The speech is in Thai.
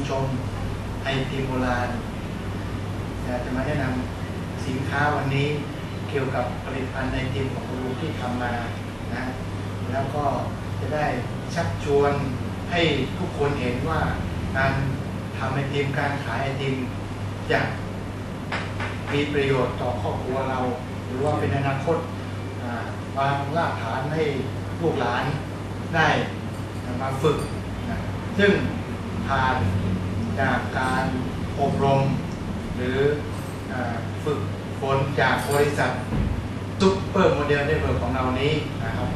คนชมไอทีโบราณอยากจะมาแนะนำสินค้าวันนี้เกี่ยวกับผลิตภัณฑ์ไอทีของคุณลุงที่ทำมานะแล้วก็จะได้ชักชวนให้ทุกคนเห็นว่าการทำไอทีมการขายไอทีมจะมีประโยชน์ต่อครอบครัวเรา หรือว่าเป็นอนาคตวางรากฐานให้ลูกหลานได้มาฝึก ซึ่งผ่าน จากการอบรม หรือฝึกฝนจากบริษัทซุปเปอร์โมเดลเน็ตเวิร์กของเรานี้นะครับ